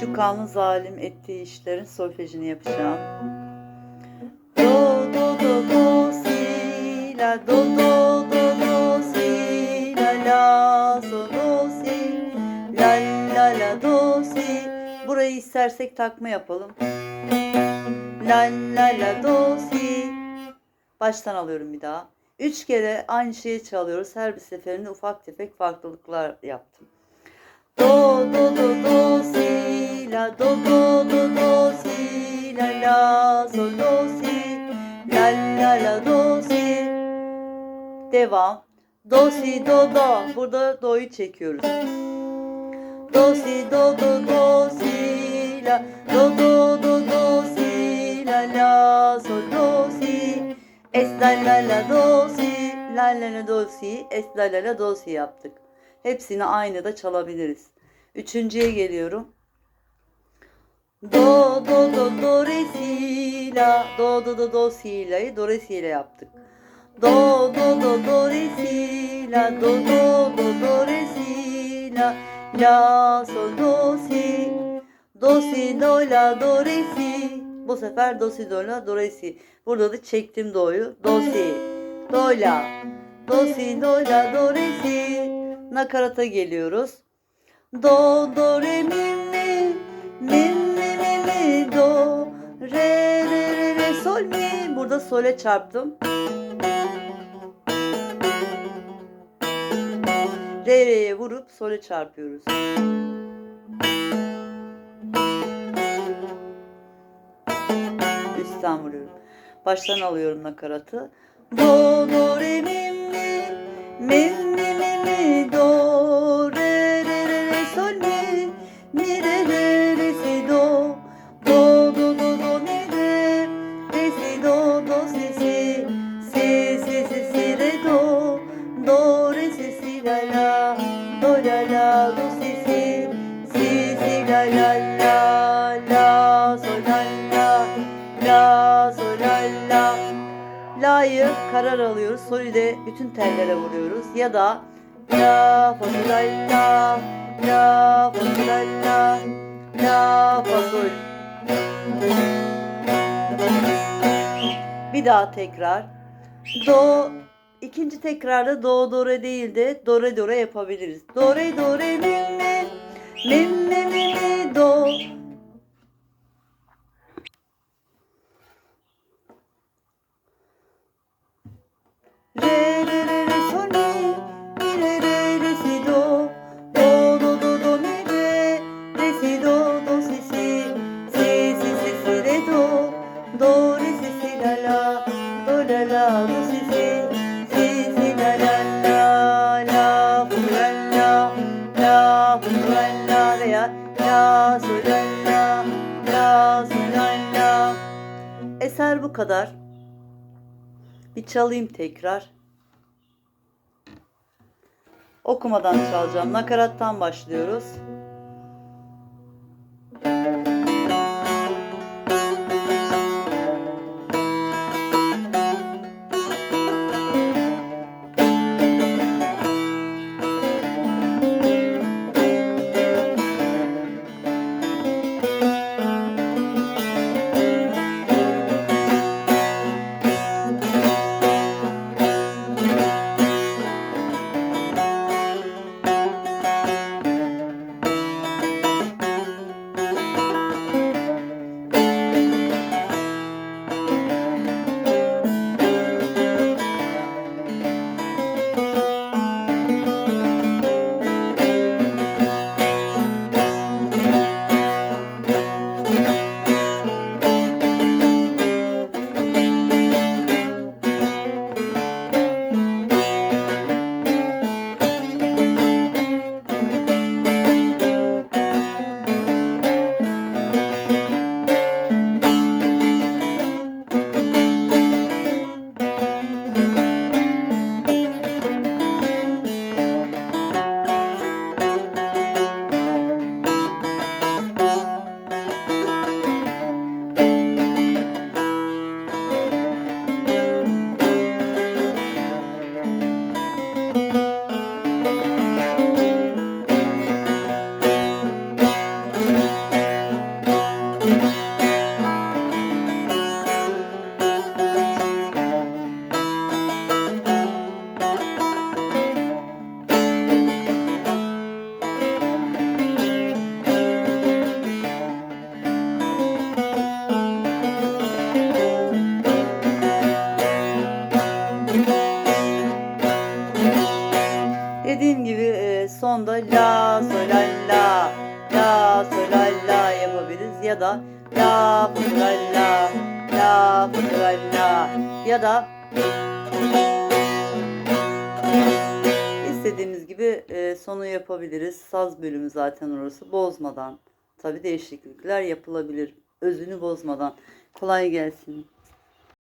Şu kanlı zalim ettiği işlerin solfejini yapacağım. Do do do do si la do do do do si la la so do si la la la do si. Burayı istersek takma yapalım. La la la do si. Baştan alıyorum bir daha. Üç kere aynı şeyi çalıyoruz. Her bir seferinde ufak tefek farklılıklar yaptım. Do do do do si la do do do do si la la so do si la la la do si Devam. Do si do do. Burada do'yu çekiyoruz. Do si do do do si la do do do do si la la so do si es la la la do si la la la do si es la la la do si yaptık. Hepsini aynı da çalabiliriz. Üçüncüye geliyorum. Do do do do re si la do do do do si la'yı do re si ile yaptık. Do do do do re si la do do do do re si la la sol do si. Do si do la do re si. Bu sefer do si do la do re si. Burada da çektim do'yu. Do si do la. Do si do la do re si. Nakarata geliyoruz. Do do re mi mi mi re re re re. Sol mi? Burada sole çarptım. Re re'ye vurup sole çarpıyoruz. Üstten vuruyorum. Baştan alıyorum nakaratı. Do do re mi mi mi la do la la do si si si si la la la la sol la la la sol la la La'yı karar alıyoruz. Sol'ü de bütün tellere vuruyoruz. Ya da La fa sol la la La fa sol la la La fa sol Bir daha tekrar Do ikinci tekrarda do do re değil de do re do re yapabiliriz. Do re do re mi mi mi mi mi mi do. Re re re re sol mi mi re re re si do. Do do do do mi re re si do do si si si si si si re do. Do re si si la la do la la do si Eser bu kadar. Bir çalayım tekrar. Okumadan çalacağım. Nakarattan başlıyoruz. Ya da la sol la la la sol la la ya da istediğimiz gibi e, sonu yapabiliriz. Saz bölümü zaten orası bozmadan. Tabi değişiklikler yapılabilir. Özünü bozmadan. Kolay gelsin.